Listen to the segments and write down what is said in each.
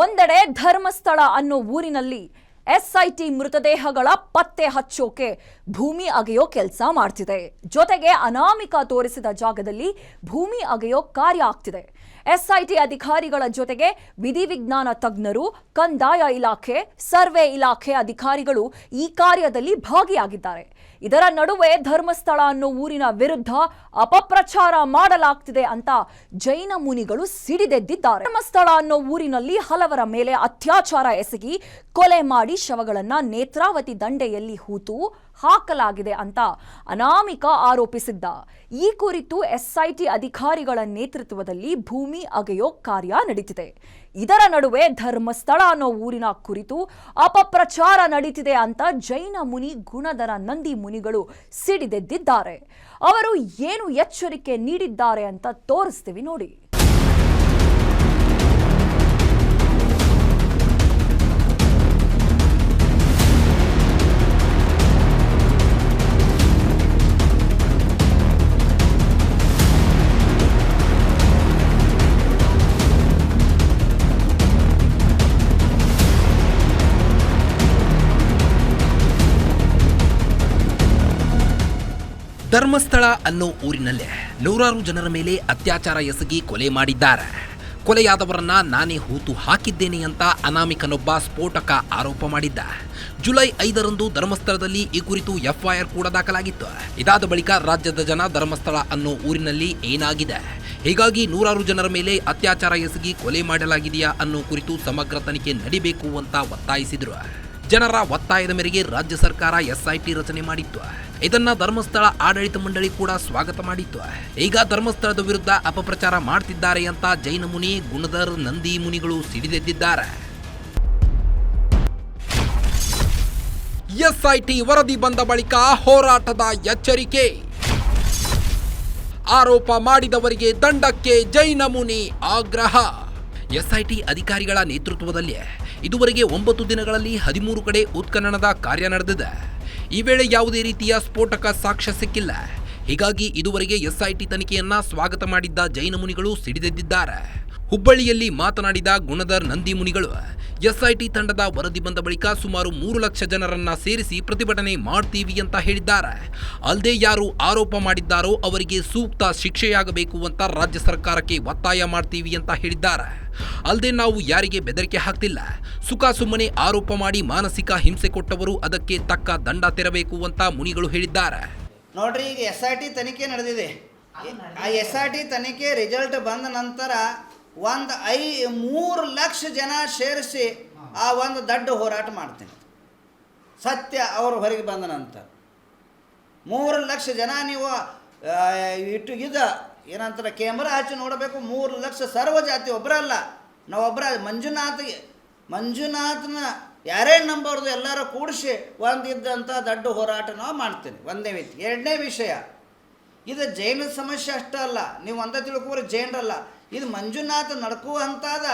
ಒಂದೆಡೆ ಧರ್ಮಸ್ಥಳ ಅನ್ನೋ ಊರಿನಲ್ಲಿ ಎಸ್ಐಟಿ ಮೃತದೇಹಗಳ ಪತ್ತೆ ಹಚ್ಚೋಕೆ ಭೂಮಿ ಅಗೆಯೋ ಕೆಲಸ ಮಾಡ್ತಿದೆ. ಜೊತೆಗೆ ಅನಾಮಿಕ ತೋರಿಸಿದ ಜಾಗದಲ್ಲಿ ಭೂಮಿ ಅಗೆಯೋ ಕಾರ್ಯ ಆಗ್ತಿದೆ. ಎಸ್ಐಟಿ ಅಧಿಕಾರಿಗಳ ಜೊತೆಗೆ ವಿಧಿವಿಜ್ಞಾನ ತಜ್ಞರು, ಕಂದಾಯ ಇಲಾಖೆ, ಸರ್ವೆ ಇಲಾಖೆ ಅಧಿಕಾರಿಗಳು ಈ ಕಾರ್ಯದಲ್ಲಿ ಭಾಗಿಯಾಗಿದ್ದಾರೆ. ಇದರ ನಡುವೆ ಧರ್ಮಸ್ಥಳ ಅನ್ನೋ ಊರಿನ ವಿರುದ್ಧ ಅಪಪ್ರಚಾರ ಮಾಡಲಾಗ್ತಿದೆ ಅಂತ ಜೈನ ಮುನಿಗಳು ಸಿಡಿದೆದ್ದಿದ್ದಾರೆ. ಧರ್ಮಸ್ಥಳ ಅನ್ನೋ ಊರಿನಲ್ಲಿ ಹಲವರ ಮೇಲೆ ಅತ್ಯಾಚಾರ ಎಸಗಿ ಕೊಲೆ ಮಾಡಿ ಶವಗಳನ್ನ ನೇತ್ರಾವತಿ ದಂಡೆಯಲ್ಲಿ ಹೂತು ಹಾಕಲಾಗಿದೆ ಅಂತ ಅನಾಮಿಕ ಆರೋಪಿಸಿದ್ದ. ಈ ಕುರಿತು ಎಸ್ಐಟಿ ಅಧಿಕಾರಿಗಳ ನೇತೃತ್ವದಲ್ಲಿ ಭೂಮಿ ಅಗೆಯೋ ಕಾರ್ಯ ನಡೀತಿದೆ. ಇದರ ನಡುವೆ ಧರ್ಮಸ್ಥಳ ಅನ್ನೋ ಊರಿನ ಕುರಿತು ಅಪಪ್ರಚಾರ ನಡೀತಿದೆ ಅಂತ ಜೈನ ಮುನಿ ಗುಣಧರ ನಂದಿ ಮುನಿಗಳು ಸಿಡಿದೆದ್ದಿದ್ದಾರೆ. ಅವರು ಏನು ಎಚ್ಚರಿಕೆ ನೀಡಿದ್ದಾರೆ ಅಂತ ತೋರಿಸ್ತೀವಿ ನೋಡಿ. ಧರ್ಮಸ್ಥಳ ಅನ್ನೋ ಊರಿನಲ್ಲೇ ನೂರಾರು ಜನರ ಮೇಲೆ ಅತ್ಯಾಚಾರ ಎಸಗಿ ಕೊಲೆ ಮಾಡಿದ್ದಾರೆ. ಕೊಲೆಯಾದವರನ್ನ ನಾನೇ ಹೂತು ಹಾಕಿದ್ದೇನೆ ಅಂತ ಅನಾಮಿಕನೊಬ್ಬ ಸ್ಫೋಟಕ ಆರೋಪ ಮಾಡಿದ್ದ. ಜುಲೈ ಐದರಂದು ಧರ್ಮಸ್ಥಳದಲ್ಲಿ ಈ ಕುರಿತು ಎಫ್ಐಆರ್ ಕೂಡ ದಾಖಲಾಗಿತ್ತು. ಇದಾದ ಬಳಿಕ ರಾಜ್ಯದ ಜನ ಧರ್ಮಸ್ಥಳ ಅನ್ನೋ ಊರಿನಲ್ಲಿ ಏನಾಗಿದೆ? ಹೀಗಾಗಿ ನೂರಾರು ಜನರ ಮೇಲೆ ಅತ್ಯಾಚಾರ ಎಸಗಿ ಕೊಲೆ ಮಾಡಲಾಗಿದೆಯಾ ಅನ್ನೋ ಕುರಿತು ಸಮಗ್ರ ತನಿಖೆ ನಡಿಬೇಕು ಅಂತ ಒತ್ತಾಯಿಸಿದ್ರು. ಜನರ ಒತ್ತಾಯದ ಮೇರೆಗೆ ರಾಜ್ಯ ಸರ್ಕಾರ ಎಸ್ಐಟಿ ರಚನೆ ಮಾಡಿತ್ತು. ಇದನ್ನ ಧರ್ಮಸ್ಥಳ ಆಡಳಿತ ಮಂಡಳಿ ಕೂಡ ಸ್ವಾಗತ ಮಾಡಿತ್ತು. ಈಗ ಧರ್ಮಸ್ಥಳದ ವಿರುದ್ಧ ಅಪಪ್ರಚಾರ ಮಾಡ್ತಿದ್ದಾರೆ ಅಂತ ಜೈನ ಮುನಿ, ಗುಣಧರ್, ನಂದಿ ಮುನಿಗಳು ಸಿಡಿದೆದ್ದಿದ್ದಾರೆ. ಎಸ್ಐಟಿ ವರದಿ ಬಂದ ಬಳಿಕ ಹೋರಾಟದ ಎಚ್ಚರಿಕೆ. ಆರೋಪ ಮಾಡಿದವರಿಗೆ ದಂಡಕ್ಕೆ ಜೈನ ಮುನಿ ಆಗ್ರಹ. ಎಸ್ಐಟಿ ಅಧಿಕಾರಿಗಳ ನೇತೃತ್ವದಲ್ಲಿ ಇದುವರೆಗೆ ಒಂಬತ್ತು ದಿನಗಳಲ್ಲಿ ಹದಿಮೂರು ಕಡೆ ಉತ್ಖನನದ ಕಾರ್ಯ ನಡೆದಿದೆ. ಈ ವೇಳೆ ಯಾವುದೇ ರೀತಿಯ ಸ್ಫೋಟಕ ಸಾಕ್ಷ್ಯ ಸಿಕ್ಕಿಲ್ಲ. ಹೀಗಾಗಿ ಇದುವರೆಗೆ ಎಸ್ಐಟಿ ತನಿಖೆಯನ್ನ ಸ್ವಾಗತ ಮಾಡಿದ್ದ ಜೈನ ಮುನಿಗಳು ಸಿಡಿದೆದ್ದಿದ್ದಾರೆ. ಹುಬ್ಬಳ್ಳಿಯಲ್ಲಿ ಮಾತನಾಡಿದ ಗುಣಧರ್ ನಂದಿ ಮುನಿಗಳು, ಎಸ್ಐಟಿ ತಂಡದ ವರದಿ ಬಂದ ಬಳಿಕ ಸುಮಾರು ಮೂರು ಲಕ್ಷ ಜನರನ್ನ ಸೇರಿಸಿ ಪ್ರತಿಭಟನೆ ಮಾಡ್ತೀವಿ ಅಂತ ಹೇಳಿದ್ದಾರೆ. ಅಲ್ಲದೆ ಯಾರು ಆರೋಪ ಮಾಡಿದ್ದಾರೋ ಅವರಿಗೆ ಸೂಕ್ತ ಶಿಕ್ಷೆಯಾಗಬೇಕು ಅಂತ ರಾಜ್ಯ ಸರ್ಕಾರಕ್ಕೆ ಒತ್ತಾಯ ಮಾಡ್ತೀವಿ ಅಂತ ಹೇಳಿದ್ದಾರೆ. ಅಲ್ಲದೆ ನಾವು ಯಾರಿಗೆ ಬೆದರಿಕೆ ಹಾಕ್ತಿಲ್ಲ. ಸುಖ ಸುಮ್ಮನೆ ಆರೋಪ ಮಾಡಿ ಮಾನಸಿಕ ಹಿಂಸೆ ಕೊಟ್ಟವರು ಅದಕ್ಕೆ ತಕ್ಕ ದಂಡ ತೆರಬೇಕು ಅಂತ ಮುನಿಗಳು ಹೇಳಿದ್ದಾರೆ. ನೋಡ್ರಿ ಈಗ ಎಸ್ ಆರ್ ಟಿ ತನಿಖೆ ನಡೆದಿದೆ. ಆ ಎಸ್ ಆರ್ ಟಿ ತನಿಖೆ ರಿಸಲ್ಟ್ ಬಂದ ನಂತರ ಒಂದು ಐ ಮೂರು ಲಕ್ಷ ಜನ ಸೇರಿಸಿ ಆ ಒಂದು ದೊಡ್ಡ ಹೋರಾಟ ಮಾಡ್ತೀನಿ. ಸತ್ಯ ಅವರು ಹೊರಗೆ ಬಂದ ನಂತರ. ಮೂರು ಲಕ್ಷ ಜನ ನೀವು ಇಟ್ಟು ಇದ ಏನಂತಾರೆ ಕ್ಯಾಮ್ರಾ ಹಚ್ಚಿ ನೋಡಬೇಕು ಮೂರು ಲಕ್ಷ ಸರ್ವ ಜಾತಿ ಒಬ್ಬರಲ್ಲ ನಾವೊಬ್ಬರ ಮಂಜುನಾಥ್ಗೆ ಮಂಜುನಾಥನ ಯಾರೇ ನಂಬರ್ದು, ಎಲ್ಲರೂ ಕೂಡಿಸಿ ಒಂದಿದ್ದಂಥ ದೊಡ್ಡ ಹೋರಾಟ ನಾವು ಮಾಡ್ತೀನಿ ಒಂದೇ ರೀತಿ. ಎರಡನೇ ವಿಷಯ, ಇದು ಜೈನ ಸಮಸ್ಯೆ ಅಷ್ಟೇ ಅಲ್ಲ. ನೀವು ಒಂದ ತಿಳ್ಕೊಬ್ರೆ, ಜೈನರಲ್ಲ. ಇದು ಮಂಜುನಾಥ ನಡ್ಕುವಂಥದ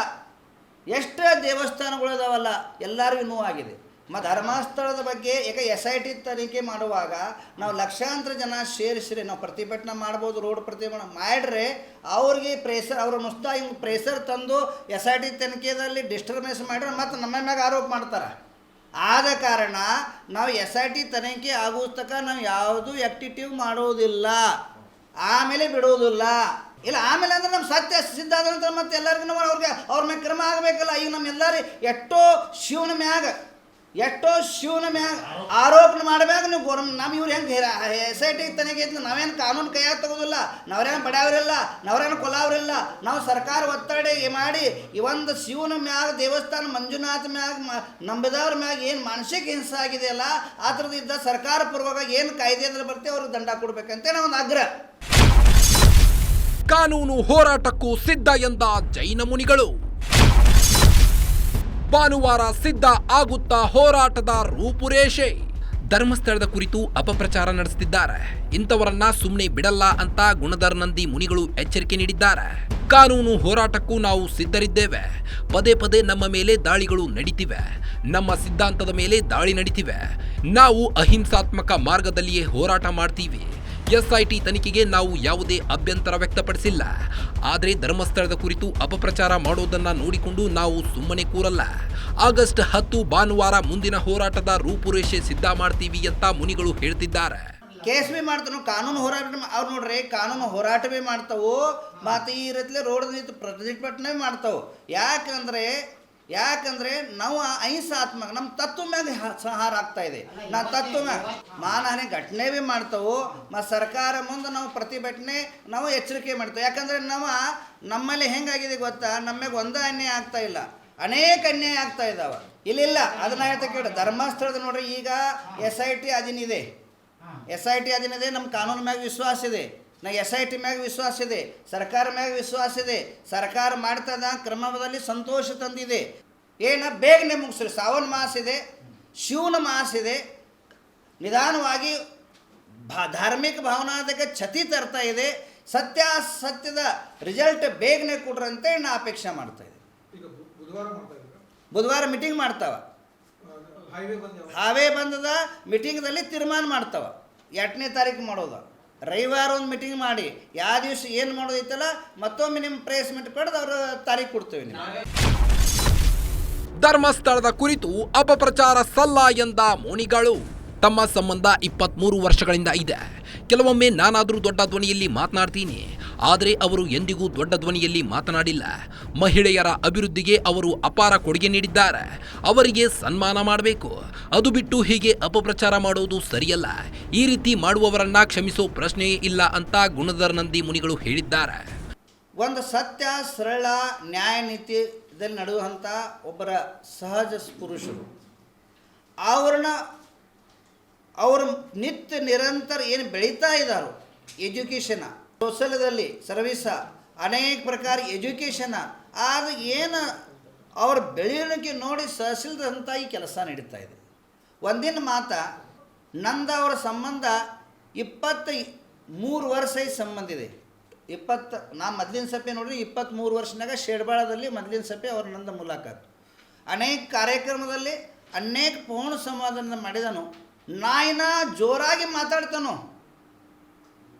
ಎಷ್ಟು ದೇವಸ್ಥಾನಗಳಿದಾವಲ್ಲ ಎಲ್ಲರಿಗೂ ನೋವಾಗಿದೆ. ಮತ್ತು ಧರ್ಮಸ್ಥಳದ ಬಗ್ಗೆ ಏಕ ಎಸ್ ಐ ಟಿ ತನಿಖೆ ಮಾಡುವಾಗ ನಾವು ಲಕ್ಷಾಂತರ ಜನ ಸೇರಿಸ್ರಿ, ನಾವು ಪ್ರತಿಭಟನೆ ಮಾಡ್ಬೋದು, ರೋಡ್ ಪ್ರತಿಭಟನೆ ಮಾಡಿದ್ರೆ ಅವ್ರಿಗೆ ಪ್ರೆಸರ್ ಅವ್ರ ಮುಸ್ತಾ ಹಿಂಗೆ ಪ್ರೆಸರ್ ತಂದು ಎಸ್ ಐ ಟಿ ತನಿಖೆದಲ್ಲಿ ಡಿಸ್ಟರ್ಬೆನ್ಸ್ ಮಾಡಿದ್ರೆ ಮತ್ತು ನಮ್ಮ ಮ್ಯಾಗ ಆರೋಪ ಮಾಡ್ತಾರೆ. ಆದ ಕಾರಣ ನಾವು ಎಸ್ ಐ ಟಿ ತನಿಖೆ ತನಕ ನಾವು ಯಾವುದೂ ಆ್ಯಕ್ಟಿಟಿವ್ ಮಾಡೋದಿಲ್ಲ. ಆಮೇಲೆ ಬಿಡೋದಿಲ್ಲ. ಇಲ್ಲ, ಆಮೇಲೆ ಅಂದ್ರೆ ನಮ್ಮ ಸತ್ಯ ಸಿದ್ಧ ಆದ ನಂತರ ಮತ್ತೆ ಎಲ್ಲರಿಗೂ ಅವ್ರಿಗೆ ಅವ್ರ ಮ್ಯಾಗ ಕ್ರಮ ಆಗಬೇಕಲ್ಲ. ಈಗ ನಮ್ಮೆಲ್ಲರೂ ಎಷ್ಟೋ ಶಿವನ ಮ್ಯಾಗ ಎಷ್ಟೋ ಶಿವನ ಮ್ಯಾಗ ಆರೋಪಣೆ ಮಾಡಬೇಕು ನೀವು ಗೋರ್ಮ್ ನಮ್ಮ ಇವ್ರು ಹೆಂಗೆ ಎಸ್ ಐ ಟಿ ತನಿಖೆ ಐತಿ ನಾವೇನು ಕಾನೂನು ಕೈಯಾಗ ತಗೋದಿಲ್ಲ ನಾವ್ರೇನು ಬಡಾವ್ರಿಲ್ಲ ನಾವ್ರೇನು ಕೊಲಾವ್ರಿಲ್ಲ, ನಾವು ಸರ್ಕಾರ ಒತ್ತಡ ಮಾಡಿ ಈ ಒಂದು ಶಿವನ ಮ್ಯಾಗ, ದೇವಸ್ಥಾನ ಮಂಜುನಾಥ ಮ್ಯಾಗ ನಂಬಿದವ್ರ ಮ್ಯಾಗ ಏನು ಮಾನಸಿಕ ಹಿಂಸೆ ಆಗಿದೆಯಲ್ಲ, ಆ ಥರದಿದ್ದ ಸರ್ಕಾರ ಪೂರ್ವಕ ಏನು ಕಾಯ್ದೆ ಅಂದ್ರೆ ಬರ್ತೀವಿ, ಅವ್ರಿಗೆ ದಂಡ ಕೊಡ್ಬೇಕಂತ ನಾವು ಒಂದು ಆಗ್ರಹ. ಕಾನೂನು ಹೋರಾಟಕ್ಕೂ ಸಿದ್ಧ ಎಂದ ಜೈನ ಮುನಿಗಳು. ಭಾನುವಾರ ಸಿದ್ಧ ಆಗುತ್ತಾ ಹೋರಾಟದ ರೂಪುರೇಷೆ. ಧರ್ಮಸ್ಥಳದ ಕುರಿತು ಅಪಪ್ರಚಾರ ನಡೆಸುತ್ತಿದ್ದಾರೆ. ಇಂಥವರನ್ನ ಸುಮ್ಮನೆ ಬಿಡಲ್ಲ ಅಂತ ಗುಣಧರ್ ನಂದಿ ಮುನಿಗಳು ಎಚ್ಚರಿಕೆ ನೀಡಿದ್ದಾರೆ. ಕಾನೂನು ಹೋರಾಟಕ್ಕೂ ನಾವು ಸಿದ್ಧರಿದ್ದೇವೆ. ಪದೇ ಪದೇ ನಮ್ಮ ಮೇಲೆ ದಾಳಿಗಳು ನಡೀತಿವೆ. ನಮ್ಮ ಸಿದ್ಧಾಂತದ ಮೇಲೆ ದಾಳಿ ನಡೀತಿವೆ. ನಾವು ಅಹಿಂಸಾತ್ಮಕ ಮಾರ್ಗದಲ್ಲಿಯೇ ಹೋರಾಟ ಮಾಡ್ತೀವಿ. ಎಸ್ಐಟಿ ತನಿಖೆಗೆ ನಾವು ಯಾವುದೇ ಅಭ್ಯಂತರ ವ್ಯಕ್ತಪಡಿಸಿಲ್ಲ. ಆದರೆ ಧರ್ಮಸ್ಥಳದ ಕುರಿತು ಅಪಪ್ರಚಾರ ಮಾಡೋದನ್ನ ನೋಡಿಕೊಂಡು ನಾವು ಸುಮ್ಮನೆ ಕೂರಲ್ಲ. ಆಗಸ್ಟ್ ಹತ್ತು ಭಾನುವಾರ ಮುಂದಿನ ಹೋರಾಟದ ರೂಪುರೇಷೆ ಸಿದ್ಧ ಮಾಡ್ತೀವಿ ಅಂತ ಮುನಿಗಳು ಹೇಳ್ತಿದ್ದಾರೆ. ಕೇಸ್ ಬಿ ಮಾಡ್ತಾನು ಕಾನೂನು ಹೋರಾಟ ಅವ್ರು ನೋಡ್ರಿ, ಕಾನೂನು ಹೋರಾಟ ಬಿ ಮಾಡ್ತಾವು ಮತ್ತು ಈ ರೀತಿಲಿ ರೋಡ್ ನಿಂತು ಪ್ರತಿಭಟನೆ ಮಾಡ್ತಾವು. ಯಾಕಂದ್ರೆ ಯಾಕಂದ್ರೆ ನಾವು ಅಹಿಂಸಾತ್ಮಕ ನಮ್ಮ ತತ್ವ ಮ್ಯಾಗ ಸಂಹಾರ ಆಗ್ತಾ ಇದೆ. ನಾ ತತ್ವ ಮ್ಯಾಗ ಮಾನಹಾನಿ ಘಟನೆ ಭೀ ಮಾಡ್ತಾವು. ಮತ್ತು ಸರ್ಕಾರ ಮುಂದೆ ನಾವು ಪ್ರತಿಭಟನೆ ನಾವು ಎಚ್ಚರಿಕೆ ಮಾಡ್ತೇವೆ. ಯಾಕಂದ್ರೆ ನಾವು ನಮ್ಮಲ್ಲಿ ಹೆಂಗಾಗಿದೆ ಗೊತ್ತಾ? ನಮಗೆ ಒಂದೇ ಅನ್ಯಾಯ ಆಗ್ತಾ ಇಲ್ಲ. ಅನೇಕ ಅನ್ಯಾಯ ಆಗ್ತಾ ಇದ್ದಾವೆ ಇಲ್ಲಿಲ್ಲ. ಅದನ್ನ ಹೇಳ್ತಾ ಕೇಳಿ. ಧರ್ಮಸ್ಥಳದ ನೋಡ್ರಿ ಈಗ ಎಸ್ ಐ ಟಿ ಅಧೀನಿದೆ ಎಸ್ ಐ ಟಿ ಅಧೀನಿದೆ ನಮ್ಮ ಕಾನೂನು ಮ್ಯಾಗ ವಿಶ್ವಾಸ ಇದೆ. ನಾ ಎಸ್ ಐ ಟಿ ಮ್ಯಾಗ ವಿಶ್ವಾಸ ಇದೆ ಸರ್ಕಾರ ಮ್ಯಾಗ ವಿಶ್ವಾಸ ಇದೆ ಸರ್ಕಾರ ಮಾಡ್ತದ ಕ್ರಮದಲ್ಲಿ ಸಂತೋಷ ತಂದಿದೆ. ಏನ ಬೇಗನೆ ಮುಗಿಸ್ರಿ ಸಾವನ್ ಮಾಸ ಇದೆ ಶಿವನ ಮಾಸ ಇದೆ. ನಿಧಾನವಾಗಿ ಭಾ ಧಾರ್ಮಿಕ ಭಾವನಾದಾಗ ಛತಿ ತರ್ತಾ ಇದೆ. ಸತ್ಯಾಸತ್ಯದ ರಿಸಲ್ಟ್ ಬೇಗನೆ ಕೊಡ್ರಂತೆ ನಾ ಅಪೇಕ್ಷೆ ಮಾಡ್ತಾ ಇದ್ದೆ ಈಗ ಬುಧವಾರ ಮೀಟಿಂಗ್ ಮಾಡ್ತಾವ. ಹಾವೇ ಬಂದದ ಮೀಟಿಂಗ್ದಲ್ಲಿ ತೀರ್ಮಾನ ಮಾಡ್ತಾವ. ಎಂಟನೇ ತಾರೀಕು ಮಾಡೋದು. ರವಿವಾರ ಒಂದು ಮೀಟಿಂಗ್ ಮಾಡಿ, ಯಾವ ದಿವಸ ಏನು ಮಾಡೋದೈತಲ್ಲ, ಮತ್ತೊಮ್ಮೆ ನಿಮ್ಮ ಪ್ರೇಸ್ ಮೀಟ್ ಪಡೆದು ಅವ್ರ ತಾರೀಕು ಕೊಡ್ತೇವೆ ನಿಮಗೆ. ಧರ್ಮಸ್ಥಳದ ಕುರಿತು ಅಪಪ್ರಚಾರ ಸಲ್ಲ ಎಂದ ಮೋನಿಗಳು. ತಮ್ಮ ಸಂಬಂಧ ಇಪ್ಪತ್ಮೂರು ವರ್ಷಗಳಿಂದ ಇದೆ. ಕೆಲವೊಮ್ಮೆ ನಾನಾದರೂ ದೊಡ್ಡ ಧ್ವನಿಯಲ್ಲಿ ಮಾತನಾಡ್ತೀನಿ. ಆದರೆ ಅವರು ಎಂದಿಗೂ ದೊಡ್ಡ ಧ್ವನಿಯಲ್ಲಿ ಮಾತನಾಡಿಲ್ಲ. ಮಹಿಳೆಯರ ಅಭಿವೃದ್ಧಿಗೆ ಅವರು ಅಪಾರ ಕೊಡುಗೆ ನೀಡಿದ್ದಾರೆ. ಅವರಿಗೆ ಸನ್ಮಾನ ಮಾಡಬೇಕು. ಅದು ಬಿಟ್ಟು ಹೀಗೆ ಅಪಪ್ರಚಾರ ಮಾಡುವುದು ಸರಿಯಲ್ಲ. ಈ ರೀತಿ ಮಾಡುವವರನ್ನ ಕ್ಷಮಿಸೋ ಪ್ರಶ್ನೆಯೇ ಇಲ್ಲ ಅಂತ ಗುಣಧರ್ ನಂದಿ ಮುನಿಗಳು ಹೇಳಿದ್ದಾರೆ. ಒಂದು ಸತ್ಯ, ಸರಳ ನ್ಯಾಯ ನೀತಿದಲ್ಲಿ ನಡೆಯುವಂಥ ಒಬ್ಬರ ಸಹಜ ಪುರುಷರು ಅವ್ರನ್ನ ಅವರು ನಿತ್ಯ ನಿರಂತರ ಏನು ಬೆಳೀತಾ ಇದ್ದಾರೋ ಎಜುಕೇಷನ ಕೌಶಲ್ಯದಲ್ಲಿ ಸರ್ವಿಸ ಅನೇಕ ಪ್ರಕಾರ ಎಜುಕೇಷನ ಆದ ಏನು ಅವ್ರ ಬೆಳವಣಿಗೆ ನೋಡಿ ಸಹಸಿಲ್ದಂಥ ಈ ಕೆಲಸ ನಡೀತಾ ಇದೆ. ಒಂದಿನ ಮಾತ, ನಂದ ಅವರ ಸಂಬಂಧ ಇಪ್ಪತ್ತ ಮೂರು ವರ್ಷ ಈ ಸಂಬಂಧ ಇದೆ. ಇಪ್ಪತ್ತು, ನಾ ಮೊದಲಿನ ಸಭೆ ನೋಡ್ರಿ ಇಪ್ಪತ್ತ್ಮೂರು ವರ್ಷನಾಗ ಶೇಡ್ಬಾಳದಲ್ಲಿ ಮೊದಲಿನ ಸಭೆ ಅವ್ರ ನಂದ ಮುಲಾಕಾತ್ ಅನೇಕ ಕಾರ್ಯಕ್ರಮದಲ್ಲಿ ಅನೇಕ ಪೂರ್ಣ ಸಂವಾದನ ಮಾಡಿದನು. ನಾಯಿನ ಜೋರಾಗಿ ಮಾತಾಡ್ತಾನು.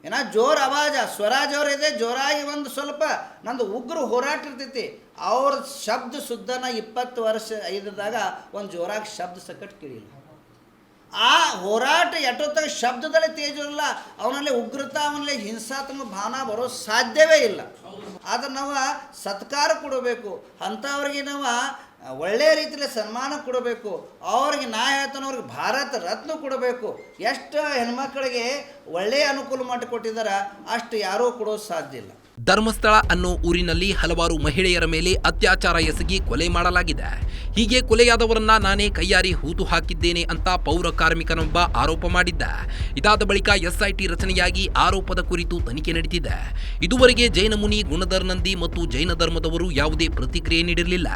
ಏನ ಜೋರು ಅವಾಜ ಸ್ವರ ಜೋರ್ ಇದೆ, ಜೋರಾಗಿ ಒಂದು ಸ್ವಲ್ಪ ನಂದು ಉಗ್ರ ಹೋರಾಟ ಇರ್ತೈತಿ. ಅವ್ರ ಶಬ್ದ ಶುದ್ಧನ ಇಪ್ಪತ್ತು ವರ್ಷ ಐದದಾಗ ಒಂದು ಜೋರಾಗಿ ಶಬ್ದ ಸಕಟ್ ಕೇಳಿಲ್ಲ. ಆ ಹೋರಾಟ ಎಟ್ಟೊತ್ತಾಗ ಶಬ್ದದಲ್ಲಿ ತೇಜಿರಲ್ಲ, ಅವನಲ್ಲಿ ಉಗ್ರತ, ಅವನಲ್ಲಿ ಹಿಂಸಾತ್ಮಕ ಭಾವನ ಬರೋ ಸಾಧ್ಯವೇ ಇಲ್ಲ. ಆದ್ರೆ ನಾವು ಸತ್ಕಾರ ಕೊಡಬೇಕು. ಅಂಥವ್ರಿಗೆ ನಾವು ಒಳ್ಳೆಯ ರೀತಿಯಲ್ಲಿ ಸನ್ಮಾನ ಕೊಡಬೇಕು. ಅವ್ರಿಗೆ ನಾ ಹೇಳ್ತಾನೆ ಅವ್ರಿಗೆ ಭಾರತ ರತ್ನ ಕೊಡಬೇಕು. ಎಷ್ಟು ಹೆಣ್ಮಕ್ಳಿಗೆ ಒಳ್ಳೆಯ ಅನುಕೂಲ ಮಾಡಿಕೊಟ್ಟಿದ್ದಾರೆ. ಅಷ್ಟು ಯಾರೂ ಕೊಡೋದು ಸಾಧ್ಯ ಇಲ್ಲ. ಧರ್ಮಸ್ಥಳ ಅನ್ನೋ ಊರಿನಲ್ಲಿ ಹಲವಾರು ಮಹಿಳೆಯರ ಮೇಲೆ ಅತ್ಯಾಚಾರ ಎಸಗಿ ಕೊಲೆ ಮಾಡಲಾಗಿದೆ. ಹೀಗೆ ಕೊಲೆಯಾದವರನ್ನ ನಾನೇ ಕೈಯಾರಿ ಹೂತು ಹಾಕಿದ್ದೇನೆ ಅಂತ ಪೌರ ಕಾರ್ಮಿಕನೊಬ್ಬ ಆರೋಪ ಮಾಡಿದ್ದ. ಇದಾದ ಬಳಿಕ ಎಸ್ಐಟಿ ರಚನೆಯಾಗಿ ಆರೋಪದ ಕುರಿತು ತನಿಖೆ ನಡೆದಿದೆ ಇದುವರೆಗೆ ಜೈನ ಮುನಿ ಗುಣಧರ್ ನಂದಿ ಮತ್ತು ಜೈನ ಧರ್ಮದವರು ಯಾವುದೇ ಪ್ರತಿಕ್ರಿಯೆ ನೀಡಿರಲಿಲ್ಲ.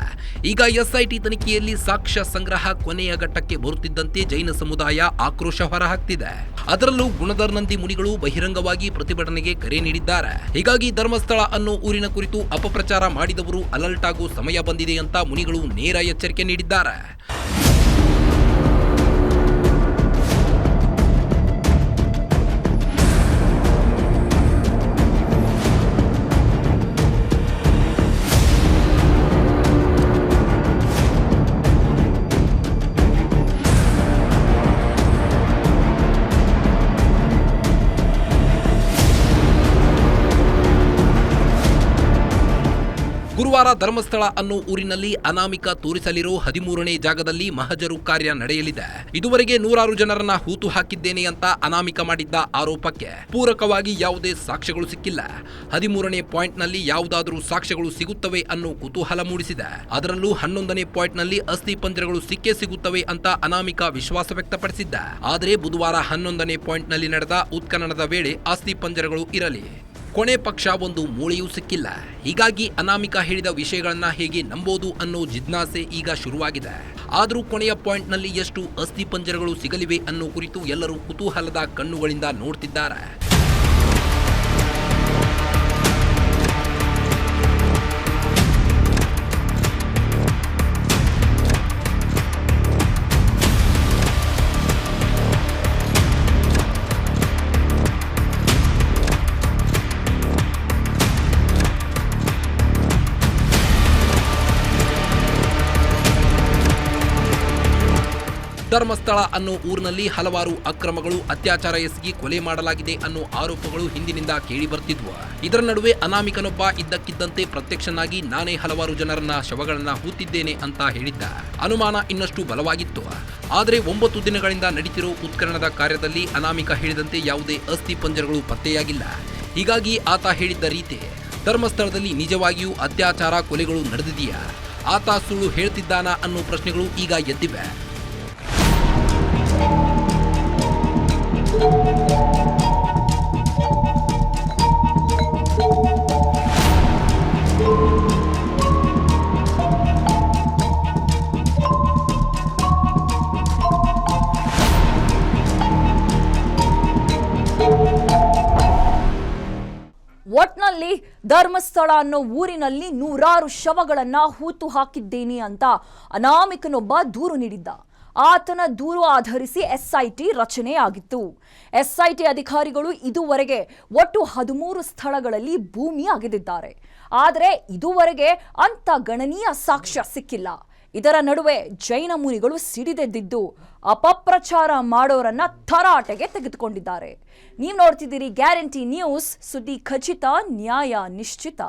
ಈಗ ಎಸ್ಐಟಿ ತನಿಖೆಯಲ್ಲಿ ಸಾಕ್ಷ್ಯ ಸಂಗ್ರಹ ಕೊನೆಯ ಘಟ್ಟಕ್ಕೆ ಬರುತ್ತಿದ್ದಂತೆ ಜೈನ ಸಮುದಾಯ ಆಕ್ರೋಶ ಹೊರಹಾಕ್ತಿದೆ. ಅದರಲ್ಲೂ ಗುಣಧರ್ ನಂದಿ ಮುನಿಗಳು ಬಹಿರಂಗವಾಗಿ ಪ್ರತಿಭಟನೆಗೆ ಕರೆ ನೀಡಿದ್ದಾರೆ. ಹೀಗಾಗಿ ಧರ್ಮಸ್ಥಳ ಅನ್ನೋ ಊರಿನ ಕುರಿತು ಅಪಪ್ರಚಾರ ಮಾಡಿದವರು ಅಲರ್ಟ್ ಆಗೋ ಸಮಯ ಬಂದಿದೆ ಅಂತ ಮುನಿಗಳು ನೇರ ಎಚ್ಚರಿಕೆ ನೀಡಿದ್ದಾರೆ. ಗುರುವಾರ ಧರ್ಮಸ್ಥಳ ಅನ್ನೋ ಊರಿನಲ್ಲಿ ಅನಾಮಿಕ ತೋರಿಸಲಿರೋ ಹದಿಮೂರನೇ ಜಾಗದಲ್ಲಿ ಮಹಜರು ಕಾರ್ಯ ನಡೆಯಲಿದೆ. ಇದುವರೆಗೆ ನೂರಾರು ಜನರನ್ನ ಹೂತು ಹಾಕಿದ್ದೇನೆ ಅಂತ ಅನಾಮಿಕ ಮಾಡಿದ್ದ ಆರೋಪಕ್ಕೆ ಪೂರಕವಾಗಿ ಯಾವುದೇ ಸಾಕ್ಷ್ಯಗಳು ಸಿಕ್ಕಿಲ್ಲ. ಹದಿಮೂರನೇ ಪಾಯಿಂಟ್ನಲ್ಲಿ ಯಾವುದಾದರೂ ಸಾಕ್ಷ್ಯಗಳು ಸಿಗುತ್ತವೆ ಅನ್ನೋ ಕುತೂಹಲ ಮೂಡಿಸಿದೆ. ಅದರಲ್ಲೂ ಹನ್ನೊಂದನೇ ಪಾಯಿಂಟ್ನಲ್ಲಿ ಅಸ್ಥಿ ಪಂಜರಗಳು ಸಿಕ್ಕೇ ಸಿಗುತ್ತವೆ ಅಂತ ಅನಾಮಿಕ ವಿಶ್ವಾಸ ವ್ಯಕ್ತಪಡಿಸಿದ್ದ. ಆದರೆ ಬುಧವಾರ ಹನ್ನೊಂದನೇ ಪಾಯಿಂಟ್ನಲ್ಲಿ ನಡೆದ ಉತ್ಖನನದ ವೇಳೆ ಅಸ್ಥಿ ಪಂಜರಗಳು ಇರಲಿ. ಕೊನೆ ಪಕ್ಷ ಒಂದು ಮೂಳೆಯೂ ಸಿಕ್ಕಿಲ್ಲ. ಹೀಗಾಗಿ ಅನಾಮಿಕ ಹೇಳಿದ ವಿಷಯಗಳನ್ನ ಹೇಗೆ ನಂಬೋದು ಅನ್ನೋ ಜಿಜ್ಞಾಸೆ ಈಗ ಶುರುವಾಗಿದೆ. ಆದರೂ ಕೊನೆಯ ಪಾಯಿಂಟ್ನಲ್ಲಿ ಎಷ್ಟು ಅಸ್ಥಿ ಪಂಜರಗಳು ಸಿಗಲಿವೆ ಅನ್ನೋ ಕುರಿತು ಎಲ್ಲರೂ ಕುತೂಹಲದ ಕಣ್ಣುಗಳಿಂದ ನೋಡ್ತಿದ್ದಾರೆ. ಧರ್ಮಸ್ಥಳ ಅನ್ನೋ ಊರಿನಲ್ಲಿ ಹಲವಾರು ಅಕ್ರಮಗಳು, ಅತ್ಯಾಚಾರ ಎಸಗಿ ಕೊಲೆ ಮಾಡಲಾಗಿದೆ ಅನ್ನೋ ಆರೋಪಗಳು ಹಿಂದಿನಿಂದ ಕೇಳಿ ಬರ್ತಿದ್ವು ಇದರ ನಡುವೆ ಅನಾಮಿಕನೊಬ್ಬ ಇದ್ದಕ್ಕಿದ್ದಂತೆ ಪ್ರತ್ಯಕ್ಷನಾಗಿ ನಾನೇ ಹಲವಾರು ಜನರನ್ನ ಶವಗಳನ್ನ ಹೂತಿದ್ದೇನೆ ಅಂತ ಹೇಳಿದ್ದ. ಅನುಮಾನ ಇನ್ನಷ್ಟು ಬಲವಾಗಿತ್ತು. ಆದರೆ ಒಂಬತ್ತು ದಿನಗಳಿಂದ ನಡೀತಿರೋ ಉತ್ಖನನದ ಕಾರ್ಯದಲ್ಲಿ ಅನಾಮಿಕ ಹೇಳಿದಂತೆ ಯಾವುದೇ ಅಸ್ಥಿ ಪಂಜರಗಳು ಪತ್ತೆಯಾಗಿಲ್ಲ. ಹೀಗಾಗಿ ಆತ ಹೇಳಿದ್ದ ರೀತಿ, ಧರ್ಮಸ್ಥಳದಲ್ಲಿ ನಿಜವಾಗಿಯೂ ಅತ್ಯಾಚಾರ, ಕೊಲೆಗಳು ನಡೆದಿದೆಯಾ? ಆತ ಸುಳ್ಳು ಹೇಳ್ತಿದ್ದಾನಾ ಅನ್ನೋ ಪ್ರಶ್ನೆಗಳು ಈಗ ಎದ್ದಿವೆ. ಧರ್ಮಸ್ಥಳ ಅನ್ನೋ ಊರಿನಲ್ಲಿ ನೂರಾರು ಶವಗಳನ್ನ ಹೂತು ಹಾಕಿದ್ದೇನೆ ಅಂತ ಅನಾಮಿಕನೊಬ್ಬ ದೂರು ನೀಡಿದ್ದ. ಆತನ ದೂರು ಆಧರಿಸಿ ಎಸ್ಐಟಿ ರಚನೆಯಾಗಿತ್ತು ಎಸ್ಐಟಿ ಅಧಿಕಾರಿಗಳು ಇದುವರೆಗೆ ಒಟ್ಟು ಹದಿಮೂರು ಸ್ಥಳಗಳಲ್ಲಿ ಭೂಮಿ ಅಗೆದಿದ್ದಾರೆ. ಆದರೆ ಇದುವರೆಗೆ ಅಂತ ಗಣನೀಯ ಸಾಕ್ಷ್ಯ ಸಿಕ್ಕಿಲ್ಲ. ಇದರ ನಡುವೆ ಜೈನ ಮುನಿಗಳು ಸಿಡಿದೆದ್ದಿದ್ದು ಅಪಪ್ರಚಾರ ಮಾಡೋರನ್ನ ತರಾಟೆಗೆ ತೆಗೆದುಕೊಂಡಿದ್ದಾರೆ. ನೀವು ನೋಡ್ತಿದ್ದೀರಿ ಗ್ಯಾರಂಟಿ ನ್ಯೂಸ್, ಸುದ್ದಿ ಖಚಿತ, ನ್ಯಾಯ ನಿಶ್ಚಿತ.